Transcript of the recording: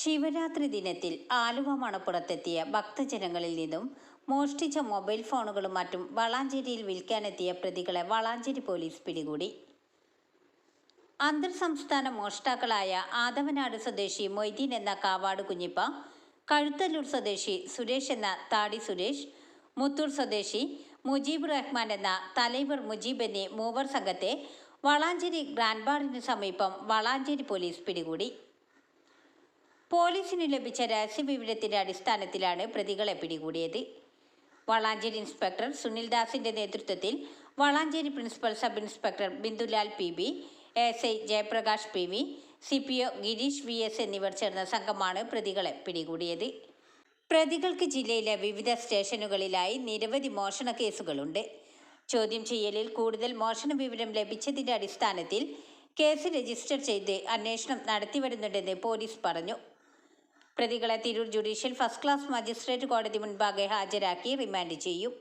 ശിവരാത്രി ദിനത്തിൽ ആലുവ മണപ്പുറത്തെത്തിയ ഭക്തജനങ്ങളിൽ നിന്നും മോഷ്ടിച്ച മൊബൈൽ ഫോണുകളും മറ്റും വളാഞ്ചേരിയിൽ വിൽക്കാനെത്തിയ പ്രതികളെ വളാഞ്ചേരി പോലീസ് പിടികൂടി. അന്തർ സംസ്ഥാന മോഷ്ടാക്കളായ ആദവനാട് സ്വദേശി മൊയ്തീൻ എന്ന കാവാട് കുഞ്ഞിപ്പ കഴുത്തല്ലൂർ സ്വദേശി സുരേഷ് എന്ന താടി സുരേഷ് മുത്തൂർ സ്വദേശി മുജീബ് റഹ്മാൻ എന്ന തലൈവർ മുജീബ് എന്നീ മൂവർ സംഘത്തെ വളാഞ്ചേരി ഗ്രാൻഡ് ബാറിനു സമീപം വളാഞ്ചേരി പോലീസ് പിടികൂടി. പോലീസിന് ലഭിച്ച രഹസ്യവിവരത്തിന്റെ അടിസ്ഥാനത്തിലാണ് പ്രതികളെ പിടികൂടിയത്. വളാഞ്ചേരി ഇൻസ്പെക്ടർ സുനിൽദാസിന്റെ നേതൃത്വത്തിൽ Valanchery principal sub inspector Bindulal P B S I Jayaprakash P V C P O Girish V S എന്നിവർ ചേർന്ന സംഘമാണ് പ്രതികളെ പിടികൂടിയത്. പ്രതികൾക്ക് ജില്ലയിലെ വിവിധ സ്റ്റേഷനുകളിലായി നിരവധി മോഷണ കേസുകളുണ്ട്. ചോദ്യം ചെയ്യലിൽ കൂടുതൽ മോഷണ വിവരം ലഭിച്ചതിന്റെ അടിസ്ഥാനത്തിൽ കേസ് രജിസ്റ്റർ ചെയ്ത് അന്വേഷണം നടത്തിവരുന്നുണ്ടെന്ന് പോലീസ് പറഞ്ഞു. പ്രതികളെ Tirur judicial first class magistrate കോടതി മുൻപാകെ ഹാജരാക്കി റിമാൻഡ് ചെയ്യും.